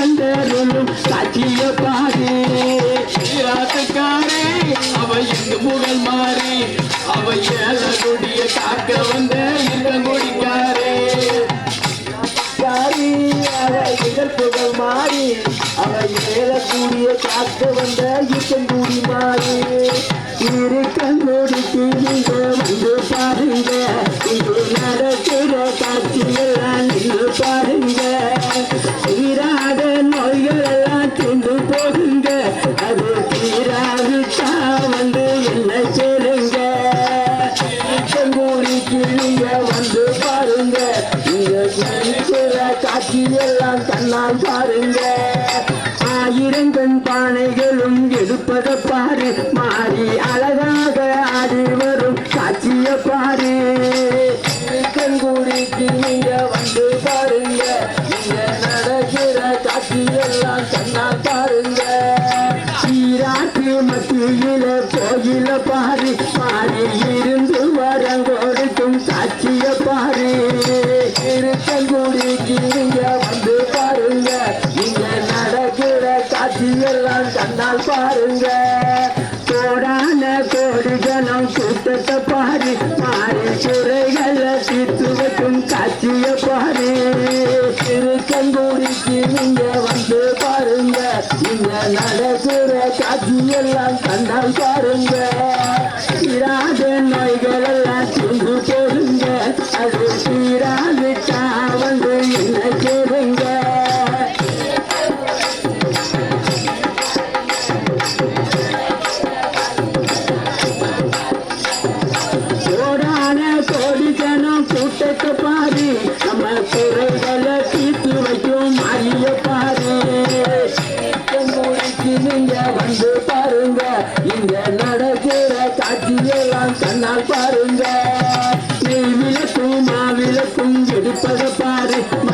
கண்டருளும் சாட்சிய பாரு ராத்துக்காரே அவ எங்கு புகழ் மாறி அவ ஏழ கொடிய காக்க வந்த இளங்கொடிக்காரே யாரி அவ எங்கள் புகழ் மாறி அவ ஏழக்கூடிய காக்க வந்த இளங்கொடி மாறி இரு கண்ணோடிக்கு நீங்க பாருங்க நடக்கிற காட்சியெல்லாம் நின்று பாருங்க. எல்லாம் பாருங்க. ஆயிரங்கள் பானைகளும் எடுப்பத பாரு. மாறி அழகாக ஆடி வரும். காட்சிய பாரு. கண்கூடிக்கு நீங்க வந்து பாருங்க. காட்சி எல்லாம் கண்டால் பாருங்க.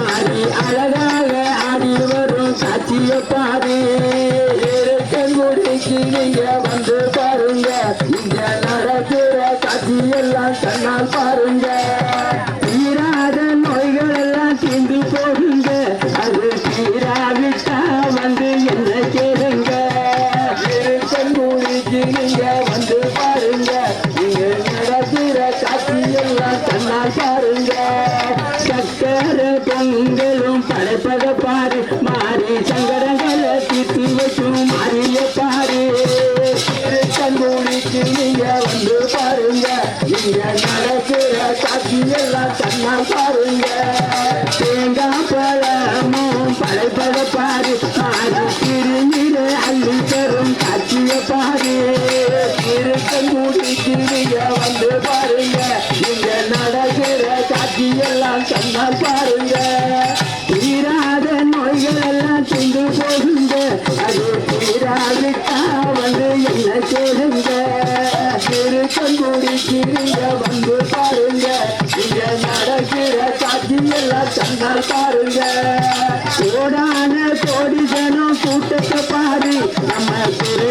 பாரு அழகாக ஆடி வரும் காட்சிய பாரு பாருங்க இந்த நடக்கிற காட்சி எல்லாம் தன்னா பாருங்க பாருங்க. கோடான கோடி ஜனம் கூட்டத்தை பாரு. நம்ம திரு